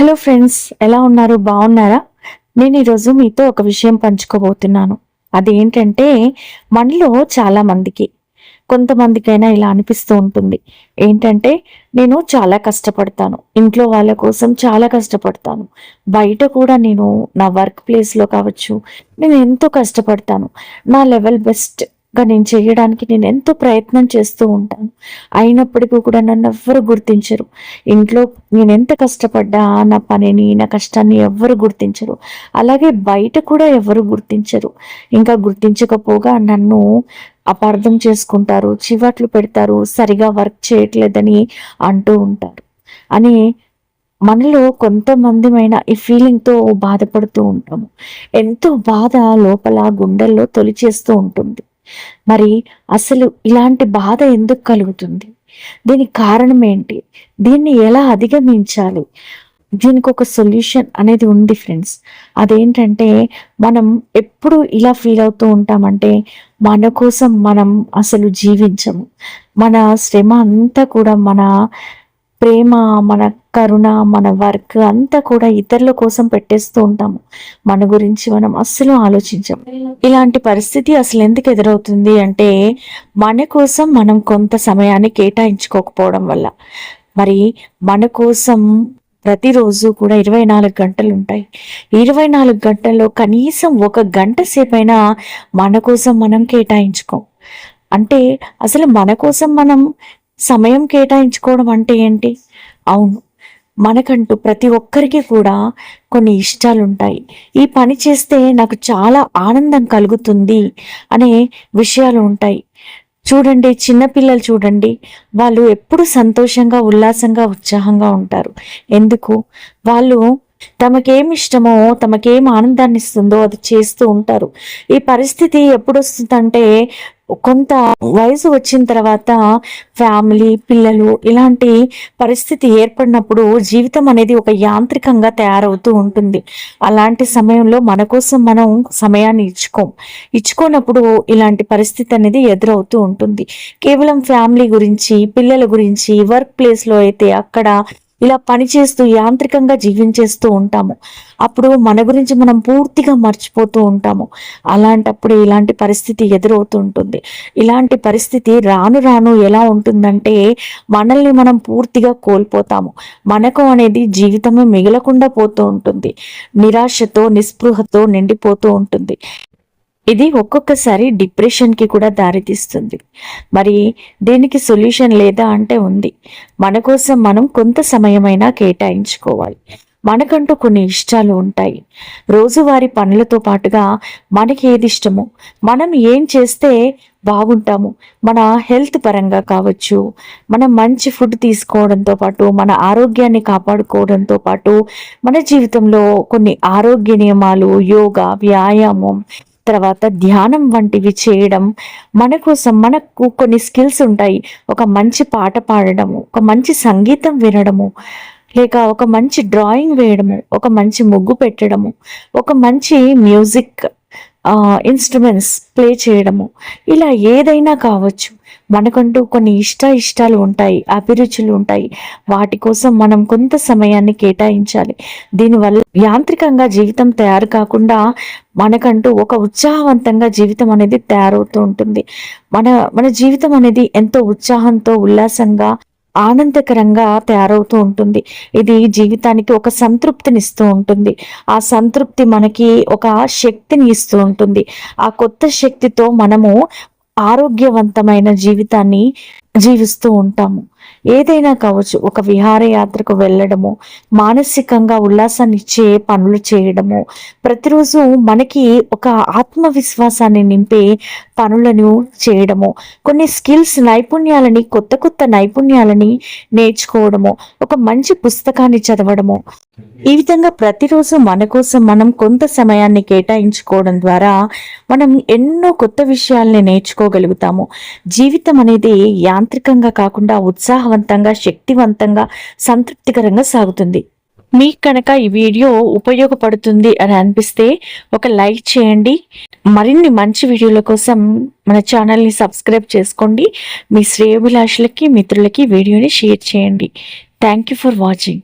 Hello friends ఎలా ఉన్నారు? బాగున్నారా? నేను ఈరోజు మీతో ఒక విషయం పంచుకోబోతున్నాను. అదేంటంటే మనలో చాలా మందికి కొంతమందికైనా ఇలా అనిపిస్తూ ఉంటుంది. ఏంటంటే నేను చాలా కష్టపడతాను. ఇంట్లో వాళ్ళ కోసం చాలా కష్టపడతాను. బయట కూడా నేను నా వర్క్ ప్లేస్లో కావచ్చు నేను ఎంతో కష్టపడతాను. నా లెవెల్ బెస్ట్ గా నేను చేయడానికి నేను ఎంతో ప్రయత్నం చేస్తూ ఉంటాను. అయినప్పటికీ కూడా నన్ను ఎవ్వరు గుర్తించరు. ఇంట్లో నేను ఎంత కష్టపడ్డా నా పనిని నా కష్టాన్ని ఎవ్వరు గుర్తించరు. అలాగే బయట కూడా ఎవరు గుర్తించరు. ఇంకా గుర్తించకపోగా నన్ను అపార్థం చేసుకుంటారు చివట్లు పెడతారు సరిగా వర్క్ చేయట్లేదని అంటూ ఉంటారు. అని మనలో కొంతమందిమైన ఈ ఫీలింగ్తో బాధపడుతూ ఉంటాము. ఎంతో బాధ లోపల గుండెల్లో తొలిచేస్తూ ఉంటుంది. మరి అసలు ఇలాంటి బాధ ఎందుకు కలుగుతుంది? దీనికి కారణం ఏంటి? దీన్ని ఎలా అధిగమించాలి? దీనికి ఒక సొల్యూషన్ అనేది ఉంది ఫ్రెండ్స్. అదేంటంటే మనం ఎప్పుడు ఇలా ఫీల్ అవుతూ ఉంటామంటే మన కోసం మనం అసలు జీవించము. మన శ్రమ అంతా కూడా మన ప్రేమ మన కరుణ మన వర్క్ అంతా కూడా ఇతరుల కోసం పెట్టేస్తూ ఉంటాము. మన గురించి మనం అస్సలు ఆలోచించాం ఇలాంటి పరిస్థితి అసలు ఎందుకు ఎదురవుతుంది అంటే మన కోసం మనం కొంత సమయాన్ని కేటాయించుకోకపోవడం వల్ల. మరి మన కోసం ప్రతిరోజు కూడా ఇరవై నాలుగు గంటలు ఉంటాయి. ఇరవై నాలుగు గంటల్లో కనీసం ఒక గంట సేపైనా మన కోసం మనం కేటాయించుకోం అంటే అసలు మన కోసం మనం సమయం కేటాయించుకోవడం అంటే ఏంటి? అవును. మనకంటూ ప్రతి ఒక్కరికి కూడా కొన్ని ఇష్టాలు ఉంటాయి ఈ పని చేస్తే నాకు చాలా ఆనందం కలుగుతుంది అనే విషయాలు ఉంటాయి. చూడండి చిన్నపిల్లలు చూడండి. వాళ్ళు ఎప్పుడు సంతోషంగా ఉల్లాసంగా ఉత్సాహంగా ఉంటారు. ఎందుకు? వాళ్ళు తమకేం ఇష్టమో తమకేం ఆనందాన్ని ఇస్తుందో అది చేస్తూ ఉంటారు. ఈ పరిస్థితి ఎప్పుడు వస్తుందంటే కొంత వయసు వచ్చిన తర్వాత ఫ్యామిలీ పిల్లలు ఇలాంటి పరిస్థితి ఏర్పడినప్పుడు జీవితం అనేది ఒక యాంత్రికంగా తయారవుతూ ఉంటుంది. అలాంటి సమయంలో మన కోసం మనం సమయాన్ని ఇచ్చుకోం. ఇచ్చుకోనప్పుడు ఇలాంటి పరిస్థితి అనేది ఎదురవుతూ ఉంటుంది. కేవలం ఫ్యామిలీ గురించి పిల్లల గురించి వర్క్ ప్లేస్లో అయితే అక్కడ ఇలా పనిచేస్తూ యాంత్రికంగా జీవించేస్తూ ఉంటాము. అప్పుడు మన గురించి మనం పూర్తిగా మర్చిపోతూ ఉంటాము. అలాంటప్పుడు ఇలాంటి పరిస్థితి ఎదురవుతూ ఉంటుంది ఇలాంటి పరిస్థితి రాను రాను ఎలా ఉంటుందంటే మనల్ని మనం పూర్తిగా కోల్పోతాము. మనకు అనేది జీవితమే మిగలకుండా పోతూ ఉంటుంది. నిరాశతో నిస్పృహతో నిండిపోతూ ఉంటుంది. ఇది ఒక్కొక్కసారి డిప్రెషన్కి కూడా దారితీస్తుంది. మరి దీనికి సొల్యూషన్ లేదా అంటే ఉంది. మన కోసం మనం కొంత సమయమైనా కేటాయించుకోవాలి. మనకంటూ కొన్ని ఇష్టాలు ఉంటాయి. రోజువారి పనులతో పాటుగా మనకి ఏది ఇష్టమో మనం ఏం చేస్తే బాగుంటాము మన హెల్త్ పరంగా కావచ్చు మనం మంచి ఫుడ్ తీసుకోవడంతో పాటు మన ఆరోగ్యాన్ని కాపాడుకోవడంతో పాటు మన జీవితంలో కొన్ని ఆరోగ్య నియమాలు యోగా వ్యాయామం తర్వాత ధ్యానం వంటివి చేయడం మన కోసం మనకు కొన్ని స్కిల్స్ ఉంటాయి. ఒక మంచి పాట పాడడము ఒక మంచి సంగీతం వినడము లేక ఒక మంచి డ్రాయింగ్ వేయడము ఒక మంచి ముగ్గు పెట్టడము ఒక మంచి మ్యూజిక్ ఇన్స్ట్రుమెంట్స్ ప్లే చేయడము. ఇలా ఏదైనా కావచ్చు. మనకంటూ కొన్ని ఇష్ట ఇష్టాలు ఉంటాయి అభిరుచులు ఉంటాయి. వాటి కోసం మనం కొంత సమయాన్ని కేటాయించాలి. దీనివల్ల యాంత్రికంగా జీవితం తయారు కాకుండా మనకంటూ ఒక ఉత్సాహవంతంగా జీవితం అనేది తయారవుతూ ఉంటుంది. మన మన జీవితం అనేది ఎంతో ఉత్సాహంతో ఉల్లాసంగా ఆనందకరంగా తయారవుతూ ఉంటుంది. ఇది జీవితానికి ఒక సంతృప్తిని ఇస్తూ ఉంటుంది. ఆ సంతృప్తి మనకి ఒక శక్తిని ఇస్తూ ఉంటుంది. ఆ కొత్త శక్తితో మనము ఆరోగ్యవంతమైన జీవితాన్ని జీవిస్తూ ఉంటాము. ఏదైనా కావచ్చు ఒక విహారయాత్రకు వెళ్ళడము మానసికంగా ఉల్లాసాన్ని ఇచ్చే పనులు చేయడము ప్రతిరోజు మనకి ఒక ఆత్మవిశ్వాసాన్ని నింపే పనులను చేయడము కొన్ని స్కిల్స్ నైపుణ్యాలని కొత్త కొత్త నైపుణ్యాలని నేర్చుకోవడము ఒక మంచి పుస్తకాన్ని చదవడము. ఈ విధంగా ప్రతిరోజు మన కోసం మనం కొంత సమయాన్ని కేటాయించుకోవడం ద్వారా మనం ఎన్నో కొత్త విషయాల్ని నేర్చుకోగలుగుతాము. జీవితం అనేది యాంత్రికంగా కాకుండా ఉత్సాహవంతంగా శక్తివంతంగా సంతృప్తికరంగా సాగుతుంది. మీకు కనుక ఈ వీడియో ఉపయోగపడుతుంది అని అనిపిస్తే ఒక లైక్ చేయండి. మరిన్ని మంచి వీడియోల కోసం మన ఛానల్ని సబ్స్క్రైబ్ చేసుకోండి. మీ శ్రేయభిలాషులకి మిత్రులకి వీడియోని షేర్ చేయండి. Thank you for watching